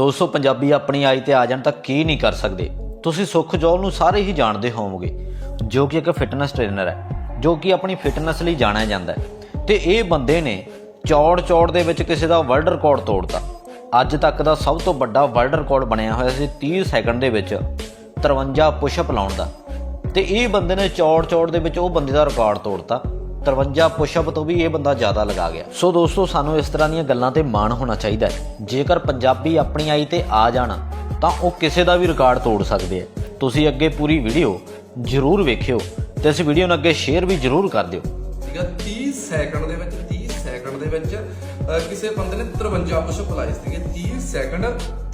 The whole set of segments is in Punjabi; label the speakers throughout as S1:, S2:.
S1: 200 ਪੰਜਾਬੀ ਆਪਣੀ ਆਈ ਤੇ ਆ ਜਾਣ ਤਾਂ ਕੀ ਨਹੀਂ ਕਰ ਸਕਦੇ ਤੁਸੀਂ ਸੁਖਜੋਲ ਨੂੰ ਸਾਰੇ ਹੀ ਜਾਣਦੇ ਹੋਵੋਗੇ ਜੋ ਕਿ ਇੱਕ ਫਿਟਨੈਸ ਟ੍ਰੇਨਰ ਹੈ ਜੋ ਕਿ ਆਪਣੀ ਫਿਟਨੈਸ ਲਈ ਜਾਣਿਆ ਜਾਂਦਾ ਹੈ ਤੇ ਇਹ ਬੰਦੇ ਨੇ ਚੌੜ ਚੌੜ ਦੇ ਵਿੱਚ ਕਿਸੇ ਦਾ ਵਰਲਡ ਰਿਕਾਰਡ ਤੋੜਤਾ ਅੱਜ ਤੱਕ ਦਾ ਸਭ ਤੋਂ ਵੱਡਾ ਵਰਲਡ ਰਿਕਾਰਡ ਬਣਿਆ ਹੋਇਆ ਸੀ 30 ਸੈਕਿੰਡ ਦੇ ਵਿੱਚ 53 ਪੁਸ਼ਅਪ ਲਾਉਣ ਦਾ ਤੇ ਇਹ ਬੰਦੇ ਨੇ ਚੌੜ ਚੌੜ ਦੇ ਵਿੱਚ ਉਹ ਬੰਦੇ ਦਾ ਰਿਕਾਰਡ ਤੋੜਤਾ 53 ਪੁਸ਼ਅਪ ਤੋਂ ਵੀ ਇਹ ਬੰਦਾ ਜ਼ਿਆਦਾ ਲਗਾ ਗਿਆ ਸੋ ਦੋਸਤੋ ਸਾਨੂੰ ਇਸ ਤਰ੍ਹਾਂ ਦੀਆਂ ਗੱਲਾਂ ਤੇ ਮਾਣ ਹੋਣਾ ਚਾਹੀਦਾ ਹੈ ਜੇਕਰ ਪੰਜਾਬੀ ਆਪਣੀ ਆਈ ਤੇ ਆ ਜਾਣਾ ਤਾਂ ਉਹ ਕਿਸੇ ਦਾ ਵੀ ਰਿਕਾਰਡ ਤੋੜ ਸਕਦੇ ਆ ਤੁਸੀਂ ਅੱਗੇ ਪੂਰੀ ਵੀਡੀਓ ਜ਼ਰੂਰ ਵੇਖਿਓ ਤੇ ਇਸ ਵੀਡੀਓ ਨੂੰ ਅੱਗੇ ਸ਼ੇਅਰ ਵੀ ਜ਼ਰੂਰ ਕਰ ਦਿਓ
S2: ਆ 30 ਸੈਕਿੰਡ ਦੇ ਵਿੱਚ 30 ਸੈਕਿੰਡ ਦੇ ਵਿੱਚ ਕਿਸੇ ਬੰਦੇ ਨੇ 53 ਪੁਸ਼ਅਪ ਲਾਏ ਸੀਗੇ 30 ਸੈਕਿੰਡ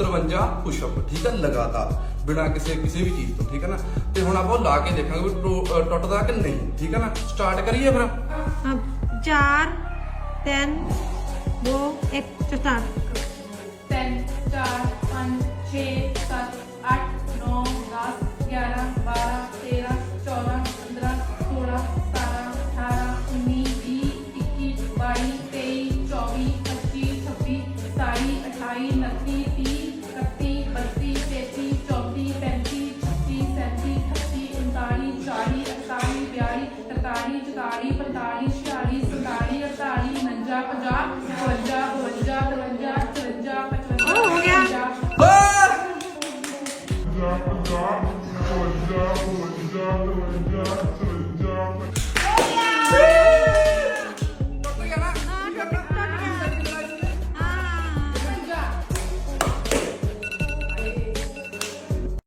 S2: 53 ਪੁਸ਼ਅਪ ਠੀਕ ਹੈ ਲਗਾਤਾਰ बिना किसी किसी भी चीज तो ठीक है ना तो हम आप ला के देखा ਦੇਖਾਂਗੇ कि नहीं ठीक है ना स्टार्ट करिए
S1: फिर
S3: चार तीन दो एक तीन तो चार पाँच छः सात आठ नौ दस ग्यारह बारह तेरह चौदह पंद्रह सोलह सतारह अठारह उन्नीस बीस इक्कीस बाईस तेईस चौबीस पच्चीस छब्बीस सताईस अट्ठाईस तीस Yalnızca sözler